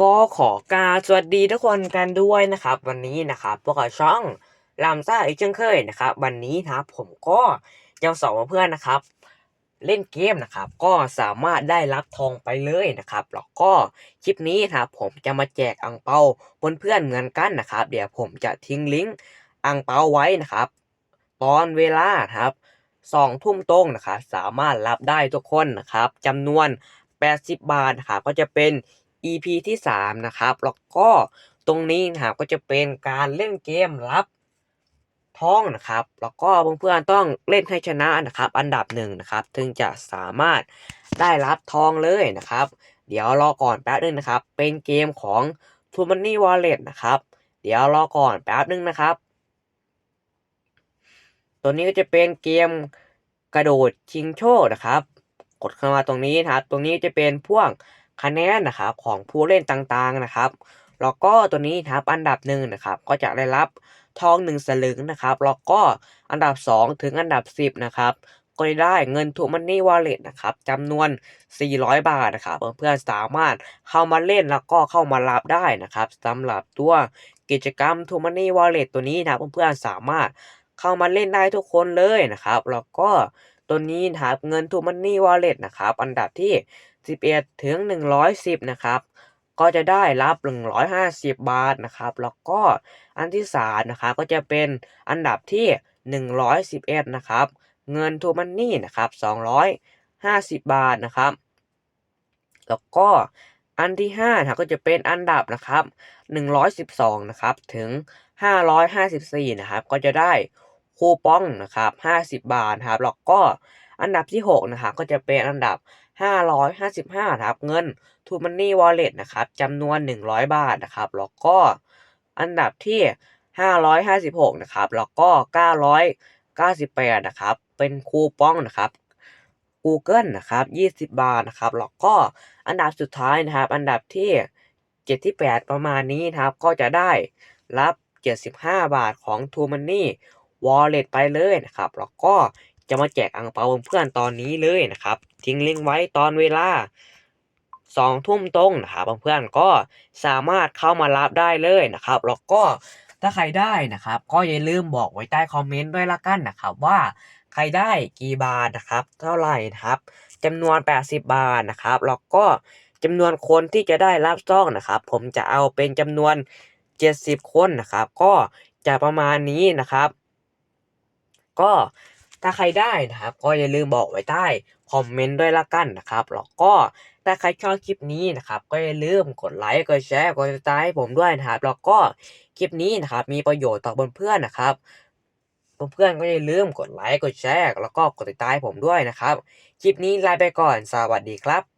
ก็ขอกาบสวัสดีทุกคนกันด้วยนะครับ วันนี้นะครับพวกเราช่องลำซ่าอีกเช่นเคยนะครับ วันนี้นะครับผมก็จะสอนเพื่อนนะครับ เล่นเกมนะครับ ก็สามารถได้รับทองไปเลยนะครับแล้วก็คลิปนี้นะครับผมจะมาแจกอังเปาเพื่อนๆเหมือนกันนะครับ เดี๋ยวผมจะทิ้งลิงก์อังเปาไว้นะครับ ตอนเวลาครับสองทุ่มตรงนะครับสามารถรับได้ทุกคนนะครับจำนวน 80 บาทนะครับก็จะเป็น EP ที่ 3 นะครับ แล้วก็ตรงนี้นะครับก็จะเป็นการเล่นเกมรับทองนะครับ แล้วก็เพื่อนๆต้องเล่นให้ชนะนะครับ อันดับหนึ่งนะครับ ถึงจะสามารถได้รับทองเลยนะครับ เดี๋ยวรอก่อนแป๊บนึงนะครับ เป็นเกมของ t o m o n e y Wallet นะครับ เดี๋ยวรอก่อนแป๊บนึงนะครับ ตัวนี้ก็จะเป็นเกมกระโดดชิงโชคนะครับ กดเข้ามาตรงนี้นะครับ ตรงนี้จะเป็นพ่วก คะแนนนะครับของผู้เล่นต่างๆนะครับ แล้วก็ตัวนี้นะครับอันดับหนึ่งนะครับก็จะได้รับทองหนึ่งสลึงนะครับแล้วก็อันดับ 2 ถึงอันดับ 10นะครับก็จะได้เงินทูมันนี่วอลเล็ตนะครับจำนวน 400 บาทนะครับเพื่อนๆสามารถเข้ามาเล่นแล้วก็เข้ามารับได้นะครับสำหรับตัวกิจกรรมทูมันนี่วอลเล็ตตัวนี้นะเพื่อนๆสามารถเข้ามาเล่นได้ทุกคนเลยนะครับ แล้วก็ตัวนี้นะครับเงินทูมันนี่วอลเล็ตนะครับอันดับที่ 11 ถึง 110 นะครับ ก็จะได้รับ 150 บาทนะครับ แล้วก็อันที่3นะครับก็จะเป็นอันดับที่ 111 นะครับ เงินทูมันนี่นะครับ 250 บาทนะครับ แล้วก็อันที่5นะครับก็จะเป็นอันดับนะครับ 112 นะครับ ถึง 554 นะครับ ก็จะได้คูปองนะครับ 50 บาทครับ แล้วก็อันดับที่ 6 นะครับ ก็จะเป็นอันดับ 555นะครับเงิน t o Money Wallet นะครับจำนวน 100 บาทนะครับ แล้วก็อันดับที่ 556 นะครับ แล้วก็ 998 นะครับ เป็นคูปองนะครับ Google นะครับ 20 บาทนะครับ แล้วก็อันดับสุดท้ายนะครับ อันดับที่ 7 ที่ 8 ประมาณนี้นะครับ ก็จะได้รับ 75 บาทของ t o Money Wallet ไปเลยนะครับ แล้วก็ จะมาแจกอังเปาเพื่อนตอนนี้เลยนะครับ ทิ้งลิงก์ไว้ตอนเวลาสองทุ่มตรงนะครับเพื่อนก็สามารถเข้ามารับได้เลยนะครับ แล้วก็ถ้าใครได้นะครับ ก็อย่าลืมบอกไว้ใต้คอมเมนต์ด้วยละกันนะครับ ว่าใครได้กี่บาทนะครับ เท่าไหร่นะครับจำนวน 80 บาทนะครับ แล้วก็จำนวนคนที่จะได้รับซองนะครับ ผมจะเอาเป็นจำนวน 70 คนนะครับ ก็จะประมาณนี้นะครับ ก็ ถ้าใครได้นะครับ ก็อย่าลืมบอกไว้ใต้คอมเมนต์ด้วยละกันนะครับแล้วก็ถ้าใครชอบคลิปนี้นะครับ ก็อย่าลืมกดไลค์กดแชร์กดติดตามให้ผมด้วยนะครับ แล้วก็คลิปนี้นะครับ มีประโยชน์ต่อเพื่อนๆนะครับเพื่อนๆก็อย่าลืมกดไลค์กดแชร์แล้วก็กดติดตามให้ผมด้วยนะครับ คลิปนี้ลาไปก่อนสวัสดีครับ